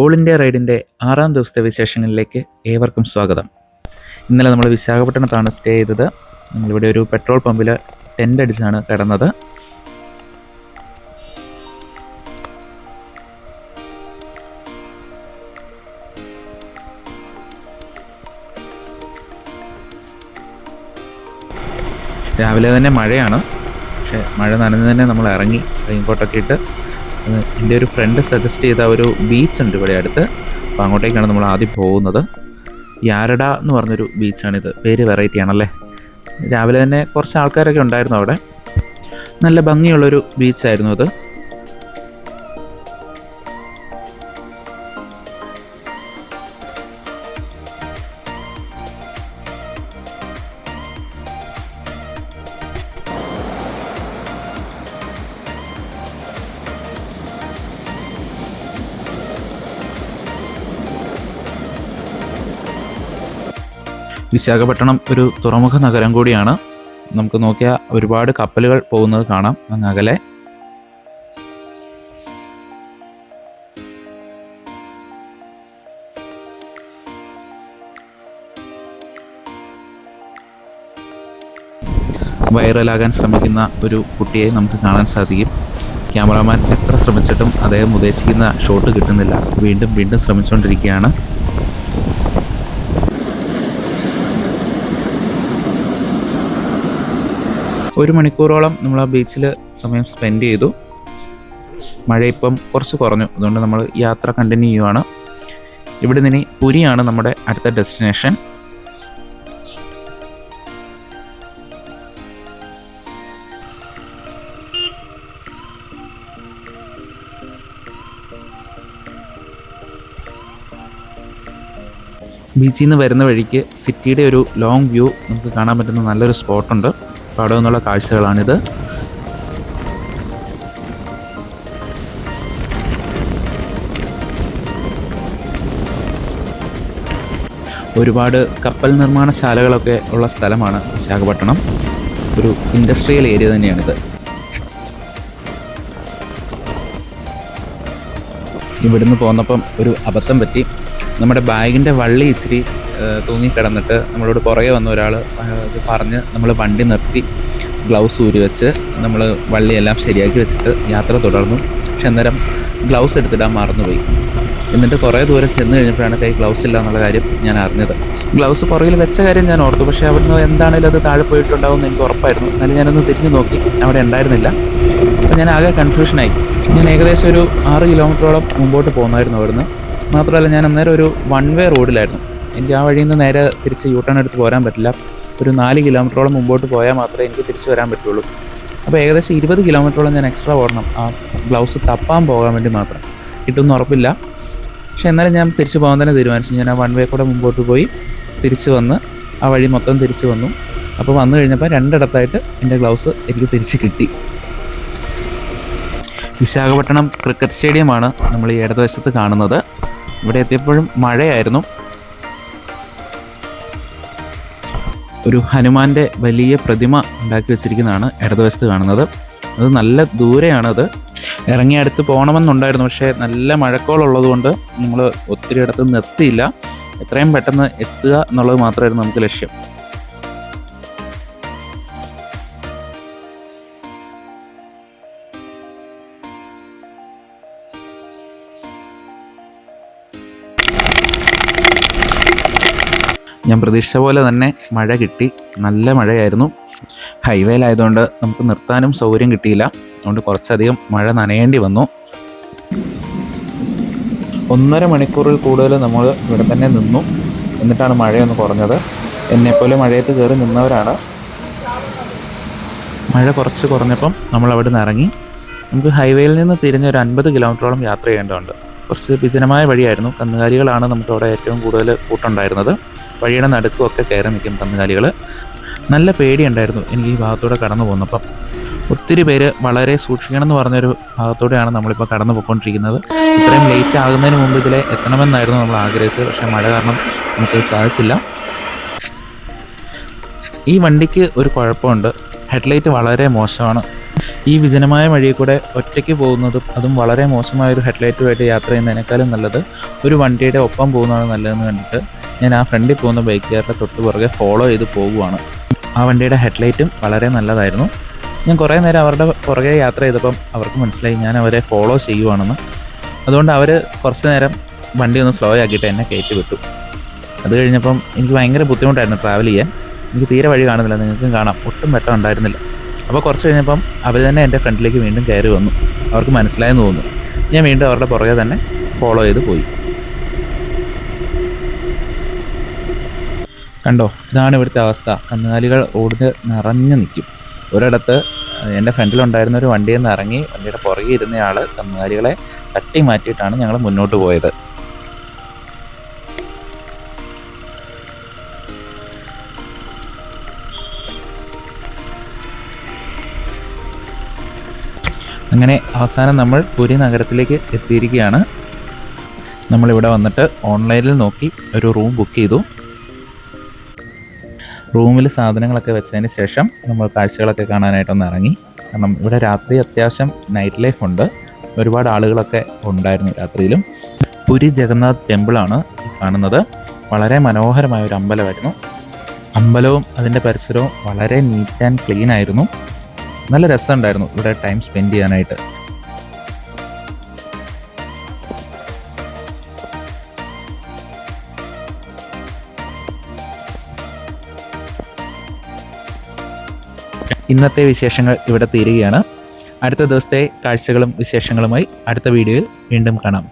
All India റൈഡിന്റെ ആറാം ദിവസത്തെ വിശേഷങ്ങളിലേക്ക് ഏവർക്കും സ്വാഗതം. ഇന്നലെ നമ്മൾ വിശാഖപട്ടണത്താണ് സ്റ്റേ ചെയ്തത്. നമ്മളിവിടെ ഒരു പെട്രോൾ പമ്പിൽ ടെന്റ് അടിച്ചാണ് കിടന്നത്. രാവിലെ തന്നെ മഴയാണ്. പക്ഷേ മഴ നനഞ്ഞ് തന്നെ നമ്മൾ ഇറങ്ങി റെയിൻകോട്ടൊക്കെ ഇട്ട് എന്റെ ഒരു ഫ്രണ്ട് സജസ്റ്റ് ചെയ്ത ഒരു ബീച്ച് ഉണ്ട് ഇവിടെ അടുത്ത്. അപ്പോൾ അങ്ങോട്ടേക്കാണ് നമ്മൾ ആദ്യം പോകുന്നത്. യാരഡ എന്ന് പറഞ്ഞൊരു ബീച്ചാണിത് പേര് വെറൈറ്റി ആണല്ലേ? രാവിലെ തന്നെ കുറച്ച് ആൾക്കാരൊക്കെ ഉണ്ടായിരുന്നു അവിടെ. നല്ല ഭംഗിയുള്ളൊരു ബീച്ചായിരുന്നു അത്. വിശാഖപട്ടണം ഒരു തുറമുഖ നഗരം കൂടിയാണ്. നമുക്ക് നോക്കിയാൽ ഒരുപാട് കപ്പലുകൾ പോകുന്നത് കാണാം അങ്ങ് അകലെ വൈറലാകാൻ ശ്രമിക്കുന്ന ഒരു കുട്ടിയെ നമുക്ക് കാണാൻ സാധിക്കും. ക്യാമറാമാൻ എത്ര ശ്രമിച്ചിട്ടും അദ്ദേഹം ഉദ്ദേശിക്കുന്ന ഷോട്ട് കിട്ടുന്നില്ല. വീണ്ടും വീണ്ടും ശ്രമിച്ചുകൊണ്ടിരിക്കുകയാണ്. ഒരു മണിക്കൂറോളം നമ്മൾ ആ ബീച്ചിൽ സമയം സ്പെൻഡ് ചെയ്തു. മഴ ഇപ്പം കുറച്ച് കുറഞ്ഞു. അതുകൊണ്ട് നമ്മൾ യാത്ര കണ്ടിന്യൂ ചെയ്യുവാണ്. ഇവിടെ നിന്ന് പുരിയാണ് നമ്മുടെ അടുത്ത ഡെസ്റ്റിനേഷൻ ബീച്ചിൽ നിന്ന് വരുന്ന വഴിക്ക് സിറ്റിയുടെ ഒരു ലോങ് വ്യൂ നമുക്ക് കാണാൻ പറ്റുന്ന നല്ലൊരു സ്പോട്ടുണ്ട് അവിടെ നിന്നുള്ള കാഴ്ചകളാണിത്. ഒരുപാട് കപ്പൽ നിർമ്മാണശാലകളൊക്കെ ഉള്ള സ്ഥലമാണ് വിശാഖപട്ടണം. ഒരു ഇൻഡസ്ട്രിയൽ ഏരിയ തന്നെയാണിത്. ഇവിടുന്ന് പോന്നപ്പം ഒരു അബദ്ധം പറ്റി. നമ്മുടെ ബാഗിന്റെ വള്ളി ഇച്ചിരി തൂങ്ങിക്കിടന്നിട്ട് നമ്മളോട് പുറകെ വന്ന ഒരാൾ ഇത് പറഞ്ഞ് നമ്മൾ വണ്ടി നിർത്തി ഗ്ലൗസ് ഊരി വെച്ച് നമ്മൾ വള്ളിയെല്ലാം ശരിയാക്കി വെച്ചിട്ട് യാത്ര തുടർന്നു. പക്ഷെ അന്നേരം ഗ്ലൗസ് എടുത്തിടാൻ മറന്നുപോയി. എന്നിട്ട് കുറേ ദൂരം ചെന്ന് കഴിഞ്ഞപ്പോഴാണ് കൈ ഗ്ലൗസ് ഇല്ല എന്നുള്ള കാര്യം ഞാൻ അറിഞ്ഞത്. ഗ്ലൗസ് പുറകിൽ വെച്ച കാര്യം ഞാൻ ഓർത്തു. പക്ഷേ അവിടുന്ന് എന്താണേലും അത് താഴെ പോയിട്ടുണ്ടാവും എന്ന് എനിക്ക് ഉറപ്പായിരുന്നു. എന്നാലും ഞാനൊന്ന് തിരിഞ്ഞു നോക്കി. അവിടെ ഉണ്ടായിരുന്നില്ല. അപ്പോൾ ഞാൻ ആകെ കൺഫ്യൂഷനായി ഞാൻ ഏകദേശം ഒരു ആറ് കിലോമീറ്ററോളം മുമ്പോട്ട് പോകുന്നായിരുന്നു അവിടുന്ന്. മാത്രമല്ല ഞാൻ അന്നേരം ഒരു വൺ വേ റോഡിലായിരുന്നു എനിക്ക് ആ വഴിയിൽ നിന്ന് നേരെ തിരിച്ച് യൂ ടേൺ എടുത്ത് പോരാൻ പറ്റില്ല. ഒരു നാല് കിലോമീറ്ററോളം മുമ്പോട്ട് പോയാൽ മാത്രമേ എനിക്ക് തിരിച്ച് വരാൻ പറ്റുള്ളൂ. അപ്പോൾ ഏകദേശം ഇരുപത് കിലോമീറ്ററോളം ഞാൻ എക്സ്ട്രാ ഓടണം. ആ ഗ്ലൗസ് തപ്പാൻ പോകാൻ വേണ്ടി മാത്രം. കിട്ടുമെന്ന് ഉറപ്പില്ല. പക്ഷേ എന്നാലും ഞാൻ തിരിച്ചു പോകാൻ തന്നെ തീരുമാനിച്ചു. ഞാൻ ആ വൺ വേ കൂടെ മുമ്പോട്ട് പോയി തിരിച്ചു വന്ന് ആ വഴി മൊത്തം തിരിച്ചു വന്നു. അപ്പോൾ വന്നു കഴിഞ്ഞപ്പോൾ രണ്ടിടത്തായിട്ട് എന്റെ ഗ്ലൗസ് എനിക്ക് തിരിച്ച് കിട്ടി. വിശാഖപട്ടണം ക്രിക്കറ്റ് സ്റ്റേഡിയമാണ് നമ്മൾ ഈ ഇടതുവശത്ത് കാണുന്നത്. ഇവിടെ എത്തിയപ്പോഴും മഴയായിരുന്നു. ഒരു ഹനുമാന്റെ വലിയ പ്രതിമ ഉണ്ടാക്കി വെച്ചിരിക്കുന്നതാണ് ഇടതുവശത്ത് കാണുന്നത്. അത് നല്ല ദൂരെയാണത് ഇറങ്ങി അടുത്ത് പോകണമെന്നുണ്ടായിരുന്നു പക്ഷേ നല്ല മഴക്കോളുള്ളത് കൊണ്ട് നമ്മൾ ഒത്തിരി ഇടത്ത് നിർത്തിയില്ല. എത്രയും പെട്ടെന്ന് എത്തുക എന്നുള്ളത് മാത്രമായിരുന്നു നമുക്ക് ലക്ഷ്യം. ഞാൻ പ്രതീക്ഷിച്ച പോലെ തന്നെ മഴ കിട്ടി. നല്ല മഴയായിരുന്നു. ഹൈവേയിലായതുകൊണ്ട് നമുക്ക് നിർത്താനും സൗകര്യം കിട്ടിയില്ല. അതുകൊണ്ട് കുറച്ചധികം മഴ നനയേണ്ടി വന്നു. ഒന്നര മണിക്കൂറിൽ കൂടുതൽ നമ്മൾ ഇവിടെ തന്നെ നിന്നു. എന്നിട്ടാണ് മഴയൊന്ന് കുറഞ്ഞത്. എന്നെപ്പോലെ മഴയത്ത് കയറി നിന്നവരാണ്. മഴ കുറച്ച് കുറഞ്ഞപ്പം നമ്മൾ അവിടെ നിന്ന് ഇറങ്ങി. നമുക്ക് ഹൈവേയിൽ നിന്ന് തിരിഞ്ഞൊരു അൻപത് കിലോമീറ്ററോളം യാത്ര ചെയ്യേണ്ടതുണ്ട്. കുറച്ച് വിജനമായ വഴിയായിരുന്നു. കന്നുകാലികളാണ് നമുക്ക് അവിടെ ഏറ്റവും കൂടുതൽ കൂട്ടുണ്ടായിരുന്നത് വഴിയുടെ നടുക്കുമൊക്കെ കയറി നിൽക്കും കന്നുകാലികൾ. നല്ല പേടിയുണ്ടായിരുന്നു എനിക്ക് ഈ ഭാഗത്തൂടെ കടന്നു പോകുന്നപ്പം ഒത്തിരി പേര് വളരെ സൂക്ഷിക്കണം എന്ന് പറഞ്ഞൊരു ഭാഗത്തൂടെയാണ് നമ്മളിപ്പോൾ കടന്നു പോയിക്കൊണ്ടിരിക്കുന്നത്. ഇത്രയും ലേറ്റ് ആകുന്നതിന് മുമ്പ് ഇതിലെ എത്തണമെന്നായിരുന്നു നമ്മൾ ആഗ്രഹിച്ചത്. പക്ഷേ മഴ കാരണം നമുക്ക് സാധിച്ചില്ല. ഈ വണ്ടിക്ക് ഒരു കുഴപ്പമുണ്ട്. ഹെഡ്ലൈറ്റ് വളരെ മോശമാണ്. ഈ വിജനമായ വഴിയിൽ കൂടെ ഒറ്റയ്ക്ക് പോകുന്നതും അതും വളരെ മോശമായ ഒരു ഹെഡ്ലൈറ്റുമായിട്ട് യാത്ര ചെയ്യുന്നതിനേക്കാളും നല്ലത് ഒരു വണ്ടിയുടെ ഒപ്പം പോകുന്നതാണ് നല്ലതെന്ന് കണ്ടിട്ട് ഞാൻ ആ ഫ്രണ്ടിൽ പോകുന്ന ബൈക്കുകാരുടെ തൊട്ട് പുറകെ ഫോളോ ചെയ്ത് പോകുവാണ്. ആ വണ്ടിയുടെ ഹെഡ്ലൈറ്റും വളരെ നല്ലതായിരുന്നു. ഞാൻ കുറേ നേരം അവരുടെ പുറകെ യാത്ര ചെയ്തപ്പം അവർക്ക് മനസ്സിലായി ഞാൻ അവരെ ഫോളോ ചെയ്യുവാണെന്ന്. അതുകൊണ്ട് അവർ കുറച്ച് നേരം വണ്ടി ഒന്ന് സ്ലോ ആക്കിയിട്ട് എന്നെ കയറ്റി വിട്ടു. അത് കഴിഞ്ഞപ്പം എനിക്ക് ഭയങ്കര ബുദ്ധിമുട്ടായിരുന്നു ട്രാവൽ ചെയ്യാൻ. എനിക്ക് തീരെ വഴി കാണുന്നില്ല. നിങ്ങൾക്കും കാണാം. ഒട്ടും വെട്ടം ഉണ്ടായിരുന്നില്ല. അപ്പോൾ കുറച്ച് കഴിഞ്ഞപ്പം അവർ തന്നെ എന്റെ ഫ്രണ്ടിലേക്ക് വീണ്ടും കയറി വന്നു. അവർക്ക് മനസ്സിലായെന്ന് തോന്നുന്നു. ഞാൻ വീണ്ടും അവരുടെ പുറകെ തന്നെ ഫോളോ ചെയ്ത് പോയി. കണ്ടോ? ഇതാണ് ഇവിടുത്തെ അവസ്ഥ. കന്നുകാലികൾ ഓടിന് നിറഞ്ഞു നിൽക്കും. ഒരിടത്ത് എന്റെ ഫ്രണ്ടിലുണ്ടായിരുന്ന ഒരു വണ്ടിയിൽ നിന്ന് ഇറങ്ങി വണ്ടിയുടെ പുറകെ ഇരുന്നയാൾ കന്നുകാലികളെ തട്ടി മാറ്റിയിട്ടാണ് ഞങ്ങൾ മുന്നോട്ട് പോയത്. അങ്ങനെ അവസാനം നമ്മൾ പുരി നഗരത്തിലേക്ക് എത്തിയിരിക്കുകയാണ്. നമ്മളിവിടെ വന്നിട്ട് ഓൺലൈനിൽ നോക്കി ഒരു റൂം ബുക്ക് ചെയ്തു. റൂമിൽ സാധനങ്ങളൊക്കെ വെച്ചതിന് ശേഷം നമ്മൾ കാഴ്ചകളൊക്കെ കാണാനായിട്ടൊന്ന് ഇറങ്ങി. കാരണം ഇവിടെ രാത്രി അത്യാവശ്യം നൈറ്റ് ലൈഫ് ഉണ്ട്. ഒരുപാട് ആളുകളൊക്കെ ഉണ്ടായിരുന്നു രാത്രിയിലും. പുരി ജഗന്നാഥ് ടെമ്പിളാണ് ഈ കാണുന്നത്. വളരെ മനോഹരമായ ഒരു അമ്പലമായിരുന്നു. അമ്പലവും അതിന്റെ പരിസരവും വളരെ നീറ്റ് ആൻഡ് ക്ലീൻ ആയിരുന്നു. നല്ല രസമുണ്ടായിരുന്നു ഇവിടെ ടൈം സ്പെൻഡ് ചെയ്യാനായിട്ട്. ഇന്നത്തെ വിശേഷങ്ങൾ ഇവിടെ തീരുകയാണ്. അടുത്ത ദിവസത്തെ കാഴ്ചകളും വിശേഷങ്ങളുമായി അടുത്ത വീഡിയോയിൽ വീണ്ടും കാണാം.